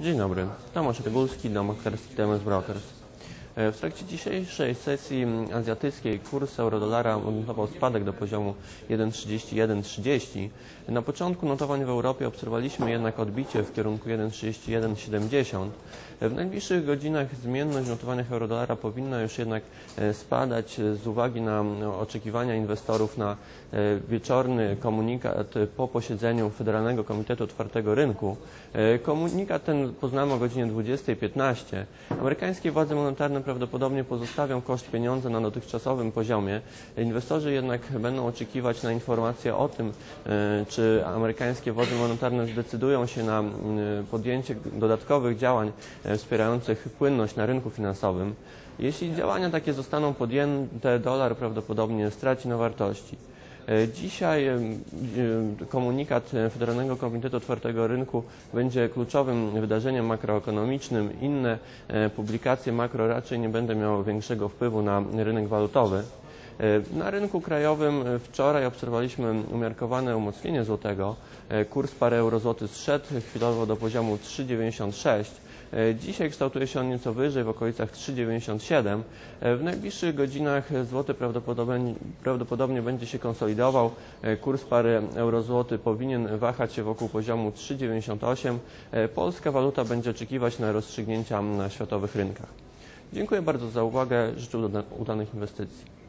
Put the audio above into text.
Dzień dobry, Tomasz Rygulski, dom maklerski TMS Brokers. E, W trakcie dzisiejszej sesji azjatyckiej kurs euro-dolara odnotował spadek do poziomu 1,3130. Na początku notowań w Europie obserwowaliśmy jednak odbicie w kierunku 1,3170. E, W najbliższych godzinach zmienność notowaniach euro-dolara powinna już jednak e, spadać z uwagi na mm, oczekiwania inwestorów na wieczorny komunikat po posiedzeniu Federalnego Komitetu Otwartego Rynku. Komunikat ten poznamy o godzinie 20.15. Amerykańskie władze monetarne prawdopodobnie pozostawią koszt pieniądza na dotychczasowym poziomie. Inwestorzy jednak będą oczekiwać na informacje o tym, e, czy amerykańskie władze monetarne zdecydują się na mm, podjęcie dodatkowych działań e, wspierających płynność na rynku finansowym. Jeśli działania takie zostaną podjęte, dolar prawdopodobnie straci na wartości. E, Dzisiaj komunikat Federalnego Komitetu Otwartego Rynku będzie kluczowym wydarzeniem makroekonomicznym. Inne e, publikacje makro raczej nie będą miały większego wpływu na rynek walutowy. E, Na rynku krajowym e, wczoraj obserwowaliśmy umiarkowane umocnienie złotego. E, Kurs pary euro-złoty zszedł chwilowo do poziomu 3,96. E, Dzisiaj kształtuje się on nieco wyżej, w okolicach 3,97. E, W najbliższych godzinach złoty prawdopodobnie, prawdopodobnie będzie się konsolidował. Kurs pary euro-złoty powinien wahać się wokół poziomu 3,98. E, Polska waluta będzie oczekiwać na rozstrzygnięcia na światowych rynkach. Dziękuję bardzo za uwagę. Życzę uda- udanych inwestycji.